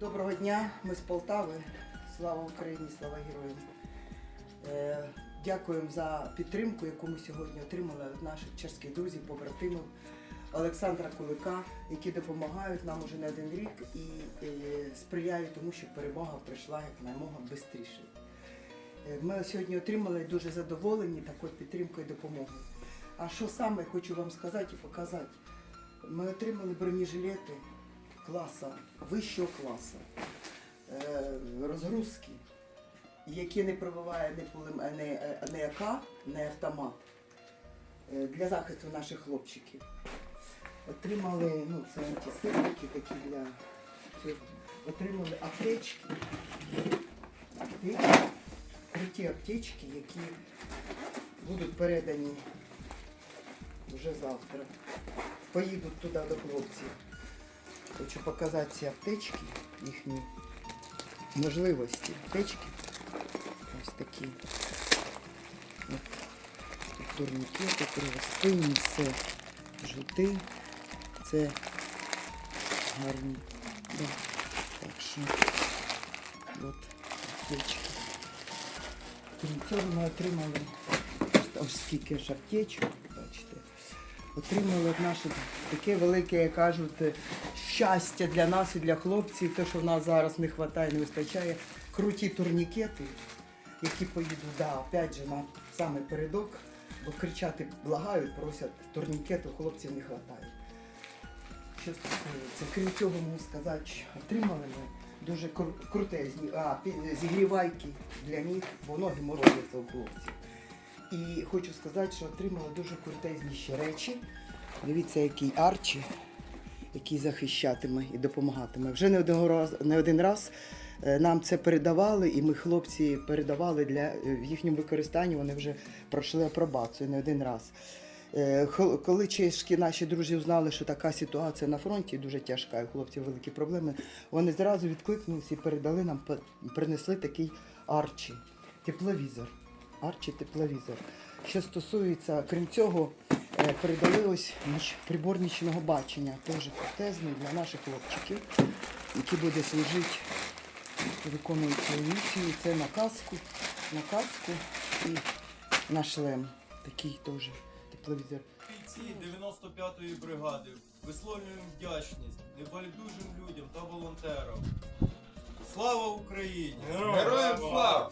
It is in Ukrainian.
Доброго дня, ми з Полтави. Слава Україні, слава героям. Е, дякуємо за підтримку, яку ми сьогодні отримали від наших чеських друзів, побратимів Олександра Кулика, які допомагають нам уже не один рік і е, сприяють тому, щоб перемога прийшла якнаймога швидше. Ми сьогодні отримали дуже задоволені такою підтримкою і допомогою. А що саме хочу вам сказати і показати? Ми отримали бронежилети класа, вищого класу, е, розгрузки, які не пробиває ні, пулем- е, е, ні автомат для захисту наших хлопчиків. Отримали, ну, це антисептики такі для. Отримали аптечки, аптечки, круті аптечки, які будуть передані вже завтра. Поїдуть туди до хлопців. Хочу показати ці аптечки, їхні можливості. Аптечки. Ось такі. От. Тут турнікети, кривоспинні, це жовти, це гарні. Да. Так що от аптечки. Цього ми отримали ось скільки ж аптечок, бачите. Отримали наше таке велике, як кажуть, щастя для нас і для хлопців, те, що в нас зараз не вистачає, не вистачає. Круті турнікети, які поїдуть, да, опять же, на саме передок, бо кричати благають, просять турнікету, хлопців не вистачає. Що стосується, крім цього, можу сказати, що отримали ми дуже кру- крутезні а, зігрівайки для ніг, бо ноги морозяться у хлопців. І хочу сказати, що отримала дуже крутезні ще речі. Дивіться, який арчі, який захищатиме і допомагатиме. Вже не один раз, не один раз е, нам це передавали, і ми хлопці передавали для е, в їхньому використанні. Вони вже пройшли апробацію не один раз. Е, Коли чешки наші друзі узнали, що така ситуація на фронті дуже тяжка, і у хлопців великі проблеми, вони зразу відкликнулися і передали нам, принесли такий арчі, тепловізор. Арчі тепловізор. Що стосується, крім цього, е, передали ось прибор нічного бачення, теж протезний для наших хлопчиків, який буде служити, виконує свою місію. Це на каску, на каску і на шлем. Такий теж тепловізор. Бійці 95-ї бригади висловлюємо вдячність небайдужим людям та волонтерам. Слава Україні! Героям слава!